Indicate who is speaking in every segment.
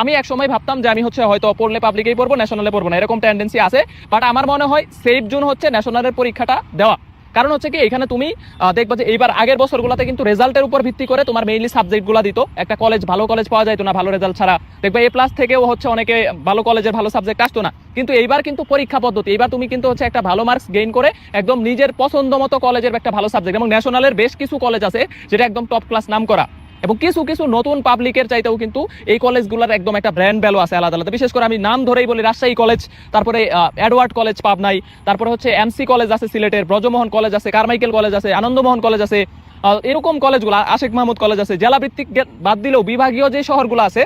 Speaker 1: আমি এক সময় ভাবতাম যে আমি হচ্ছে হয়তো পড়লে পাবলিকেই পড়ব ন্যাশনালে পড়ব না, এরকম টেন্ডেন্সি আছে। বাট আমার মনে হয় সেফ জোন হচ্ছে ন্যাশনালের পরীক্ষাটা দেওয়া। কারণ হচ্ছে কি, এখানে তুমি দেখবা যে এইবার আগের বছরগুলোতে কিন্তু রেজাল্টের উপর ভিত্তি করে তোমার মেইনলি সাবজেক্টগুলো দিত। একটা কলেজ ভালো কলেজ পাওয়া যায় না, ভালো রেজাল্ট ছাড়া। দেখবা এ প্লাস থেকেও হচ্ছে অনেকে ভালো কলেজের ভালো সাবজেক্ট আসতো না। কিন্তু এইবার কিন্তু পরীক্ষা পদ্ধতি এবার তুমি কিন্তু হচ্ছে একটা ভালো মার্কস গেইন করে একদম নিজের পছন্দ মতো কলেজের একটা ভালো সাবজেক্ট এবং ন্যাশনালের বেশ কিছু কলেজ আছে যেটা একদম টপ ক্লাস নাম করা এবং কিছু কিছু নতুন পাবলিকের চাইতেও কিন্তু এই কলেজগুলোর একদম একটা ব্র্যান্ড ভ্যালু আছে আলাদা আলাদা। বিশেষ করে আমি নাম ধরেই বলি রাজশাহী কলেজ তারপরে অ্যাডওয়ার্ড কলেজ পাবনাই তারপরে হচ্ছে এমসি কলেজ আছে সিলেটের, ব্রজমোহন কলেজ আছে, কারমাইকেল কলেজ আছে, আনন্দমোহন কলেজ আছে এরকম কলেজগুলো আশেখ মাহমুদ কলেজ আছে, জেলাভিত্তিক বাদ দিলেও বিভাগীয় যে শহরগুলো আছে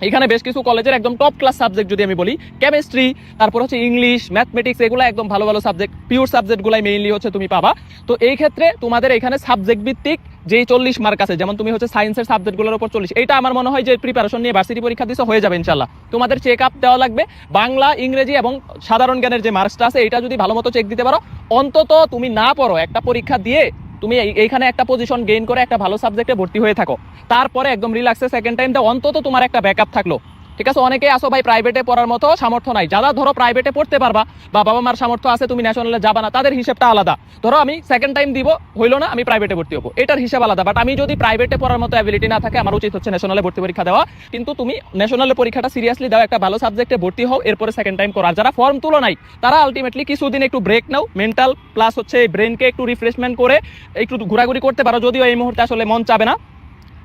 Speaker 1: এখানে বেশ কিছু কলেজের একদম টপ ক্লাস সাবজেক্ট যদি আমি বলি কেমিস্ট্রি তারপর হচ্ছে ইংলিশ ম্যাথমেটিক্স এগুলো একদম ভালো ভালো সাবজেক্ট পিওর সাবজেক্টগুলাই মেইনলি হচ্ছে তুমি পাবা। তো এই ক্ষেত্রে তোমাদের এখানে সাবজেক্ট ভিত্তিক যেই চল্লিশ মার্ক আছে, যেমন তুমি হচ্ছে সায়েন্সের সাবজেক্টগুলোর উপর চল্লিশ এটা আমার মনে হয় যে প্রিপারেশন নিয়ে ভার্সিটি পরীক্ষা দিছো, হয়ে যাবে ইনশাল্লাহ তোমাদের চেক আপ দেওয়া লাগবে। বাংলা, ইংরেজি এবং সাধারণ জ্ঞানের যে মার্কসটা আছে এটা যদি ভালো মতো চেক দিতে পারো, অন্তত তুমি না পড়ো একটা পরীক্ষা দিয়ে তুমি এই- এইখানে একটা পজিশন গেইন করে একটা ভালো সাবজেক্টে ভর্তি হয়ে থাকো। তারপরে একদম রিল্যাক্সে সেকেন্ড টাইমটা অন্তত তোমার একটা ব্যাকআপ থাকল। ঠিক আছে? অনেকে আসো ভাই প্রাইভেটে পড়ার মতো সামর্থ্য নাই। যারা ধরো প্রাইভেটে পড়তে পারবা বা বাবা মার সামর্থ্য আছে, তুমি ন্যাশনালে যাবা না, তাদের হিসেবটা আলাদা। ধরো আমি সেকেন্ড টাইম দিব, হইল না, আমি প্রাইভেটে ভর্তি হব। এটার হিসাব আলাদা। বাট আমি যদি প্রাইভেটে পড়ার মতো অ্যাবিলিটি না থাকে, আমার উচিত হচ্ছে ন্যাশনালে ভর্তি পরীক্ষা দেওয়া। কিন্তু তুমি ন্যাশনালের পরীক্ষাটা সিরিয়াসলি দাও, একটা ভালো সাবজেক্টে ভর্তি হও, এরপরে সেকেন্ড টাইম করো। আর যারা ফর্ম তুলো নাই, তারা আলটিমেটলি কিছুদিন একটু ব্রেক নাও মেন্টাল প্লাস হচ্ছে ব্রেনকে একটু রিফ্রেশমেন্ট করে, একটু ঘোরাঘুরি করতে পারো। যদিও এই মুহূর্তে আসলে মন চাবে না।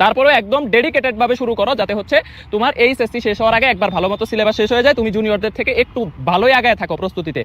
Speaker 1: তারপরে একদম ডেডিকেটেড ভাবে শুরু করো, যাতে হচ্ছে তোমার এই এসএসসি শেষ হওয়ার আগে একবার ভালো মতো সিলেবাস শেষ হয়ে যায়, তুমি জুনিয়রদের থেকে একটু ভালোই আগায় থাকো প্রস্তুতিতে।